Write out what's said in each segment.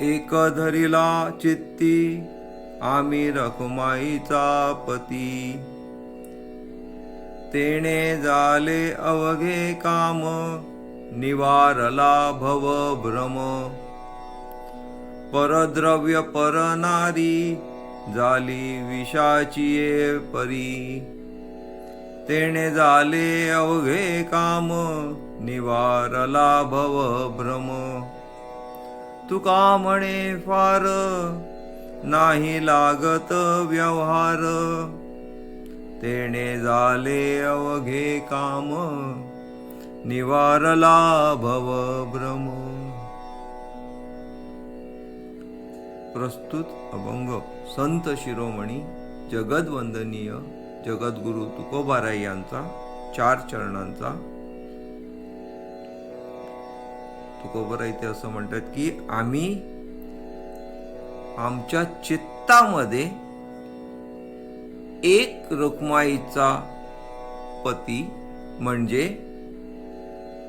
एक धरिला चित्ती आम्ही रखुमाईचा पती. तेणे झाले अवघे काम निवारला भव भ्रम. परद्रव्य परनारी झाली विषाची परी. तेणे झाले अवघे काम निवारला भव भ्रम. तुका म्हणे फार नाही लागत व्यवहार. तेणे झाले अवघे काम निवारला भव भ्रम. प्रस्तुत अभंग संत शिरोमणी जगदवंदनीय जगद्गुरु तुकोबाराय यांचा चार चरणांचा तुकोबरा ते असं म्हणतात की आम्ही आमच्या चित्तामध्ये एक रुक्माईचा पती म्हणजे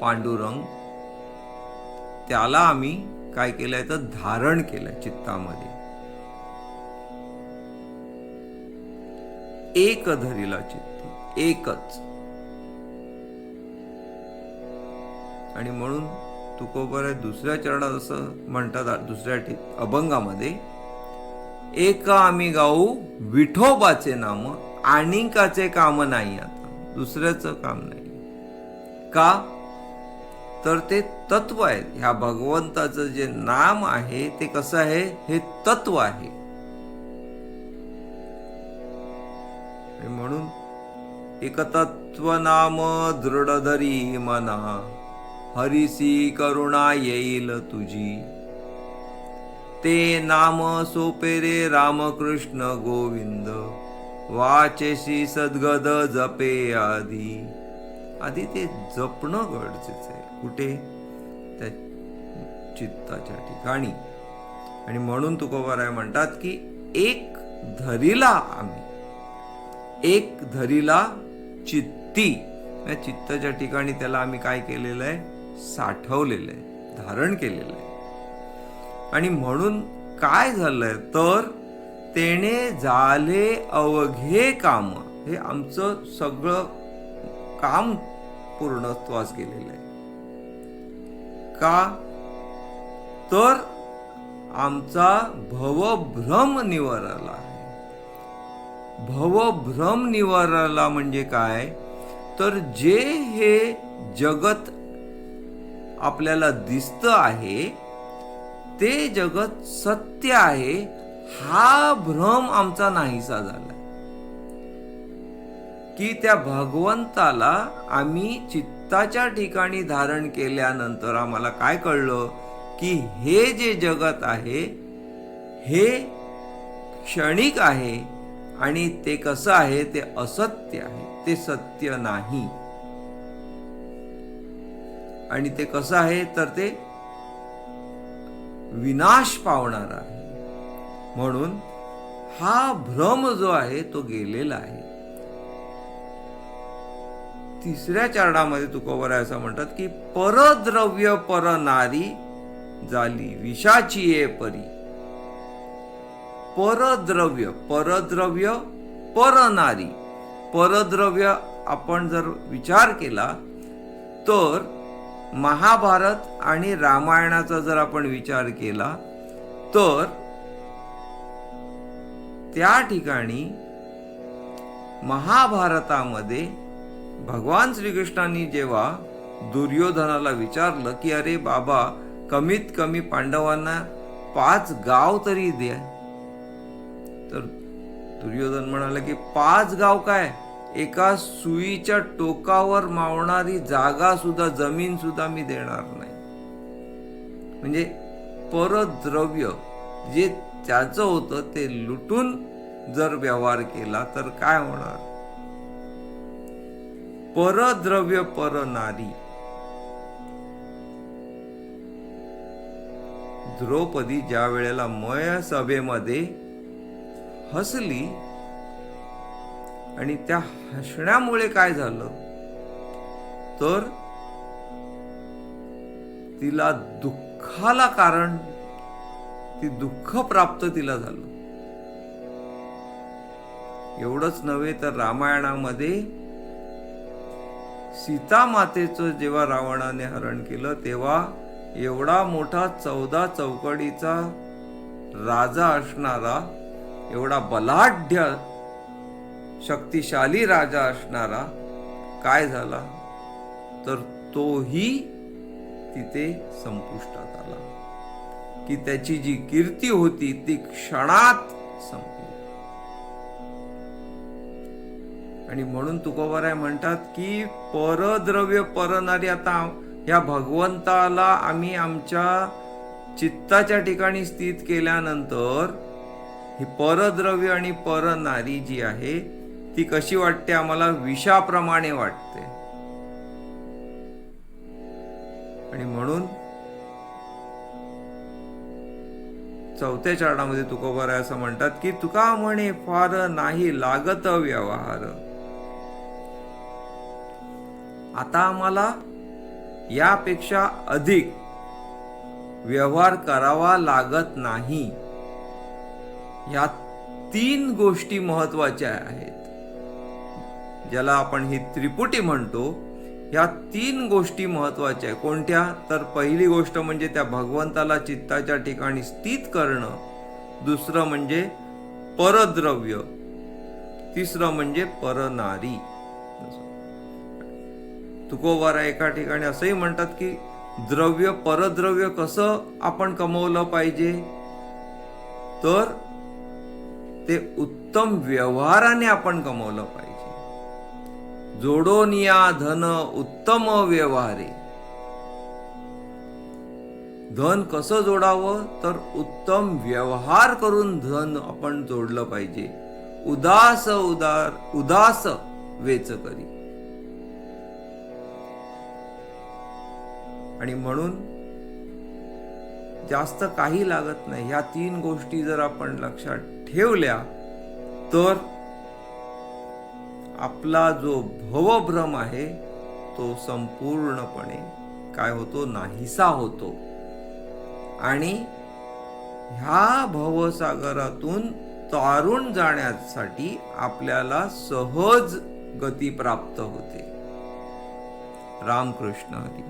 पांडुरंग त्याला आम्ही काय केलंय तर धारण केलंय चित्तामध्ये. एक धरीला चित्ती एकच. आणि म्हणून तुकोबर दुसऱ्या चरणात असं म्हणतात दुसऱ्या अभंगामध्ये एका आम्ही गाऊ विठोबाचे नाम आणिकाचे काम नाही आता दुसऱ्याचं काम नाही. का? तर ते तत्व आहे. ह्या भगवंताचं जे नाम आहे ते कसं आहे? हे तत्व आहे. म्हणून एकतत्व नाम दृढधरी मना हरिसी करुणा येईल तुझी. ते नाम सोपे रे रामकृष्ण गोविंद. वाचेशी सद्गद जपे आधी आधी ते जपणं गरजेचं आहे. कुठे? त्या चित्ताच्या ठिकाणी. आणि म्हणून तुकोबाराय म्हणतात की एक धरीला आम्ही. एक धरीला चित्ती. या चित्ताच्या ठिकाणी त्याला आम्ही काय केलेलं आहे? साठवलेलं आहे धारण केलेलं. आहे आणि म्हणून काय झालंय? तर तेने झाले अवघे काम. हे आमचं सगळं काम पूर्णत्वास गेलेलं आहे. का? तर आमचा भवभ्रम निवारला आहे. भवभ्रम निवारला म्हणजे काय? तर जे हे जगत आपल्याला दिसतं आहे ते जगत सत्य आहे हा भ्रम आमचा नाहीसा झाला की त्या भगवंताला आम्ही चित्ताच्या ठिकाणी धारण केल्यानंतर आम्हाला काय कळलं? की हे जे जगत आहे हे क्षणिक आहे आणि ते कसं आहे? ते असत्य आहे ते सत्य नाही. आणि ते कसं आहे? तर ते विनाश पावणार आहे. म्हणून हा भ्रम जो आहे तो गेलेला आहे. तिसऱ्या चरणामध्ये तुकोबर आहे असं म्हणतात की परद्रव्य पर नारी झाली विषाची ये परी. परद्रव्य परद्रव्य परनारी परद्रव्य आपण जर विचार केला तर महाभारत आणि रामायणाचा जर आपण विचार केला तर त्या ठिकाणी महाभारतामध्ये भगवान श्रीकृष्णांनी जेव्हा दुर्योधनाला विचारलं की अरे बाबा कमीत कमी पांडवांना पाच गाव तरी द्या. तर दुर्योधन म्हणाला की पाच गाव काय? एका सुईच्या टोकावर मावणारी जागा सुद्धा जमीन सुद्धा मी देणार नाही. म्हणजे परद्रव्य जे त्याचं होतं ते लुटून जर व्यवहार केला तर काय होणार? परद्रव्य पर नारी. द्रौपदी ज्या वेळेला मय सभेमध्ये हसली आणि त्या हसण्यामुळे काय झालं? तर तिला दुःखाला कारण ती दुःख प्राप्त तिला झालं. एवढंच नव्हे तर रामायणामध्ये सीता मातेचं जेव्हा रावणाने हरण केलं तेव्हा एवढा मोठा चौदा चौकडीचा राजा असणारा एवढा बलाढ्य शक्तिशाली राजा असणारा काय झाला? तर तोही तिथे संपुष्टात आला. की त्याची जी कीर्ती होती ती क्षणात संपली. आणि म्हणून तुकोबाराय म्हणतात की परद्रव्य परनारी आता या भगवंताला आम्ही आमच्या चित्ताच्या ठिकाणी स्थित केल्यानंतर ही परद्रव्य आणि परनारी जी आहे ती कशी वाटते आम्हाला विषाप्रमाणे वाटते. आणि म्हणून चौथ्या चरणामध्ये तुकोबाराय असं म्हणतात की तुका म्हणे फार नाही लागत व्यवहार. आता आम्हाला यापेक्षा अधिक व्यवहार करावा लागत नाही. या तीन गोष्टी महत्त्वाच्या आहेत. ज्याला आपण ही त्रिपुटी म्हणतो ह्या तीन गोष्टी महत्त्वाच्या आहे कोणत्या? तर पहिली गोष्ट म्हणजे त्या भगवंताला चित्ताच्या ठिकाणी स्थित करणं. दुसरं म्हणजे परद्रव्य. तिसरं म्हणजे परनारी. तुकोबारा एका ठिकाणी असंही म्हणतात की द्रव्य परद्रव्य कसं आपण कमवलं पाहिजे? तर ते उत्तम व्यवहाराने आपण कमवलं पाहिजे. जोडोनिया धन उत्तम व्यवहारे. धन कसं जोडावं? तर उत्तम व्यवहार करून धन आपण जोडलं पाहिजे. उदास उदार उदास वेच करी. आणि म्हणून जास्त काही लागत नाही. ह्या तीन गोष्टी जर आपण लक्षात ठेवल्या तर आपला जो भवभ्रम आहे तो संपूर्णपणे काय होतो? नाहीसा होतो. आणि ह्या भवसागरातून तारून जाण्यासाठी आपल्याला सहज गती प्राप्त होते. रामकृष्ण हरी.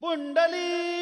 पुंडली!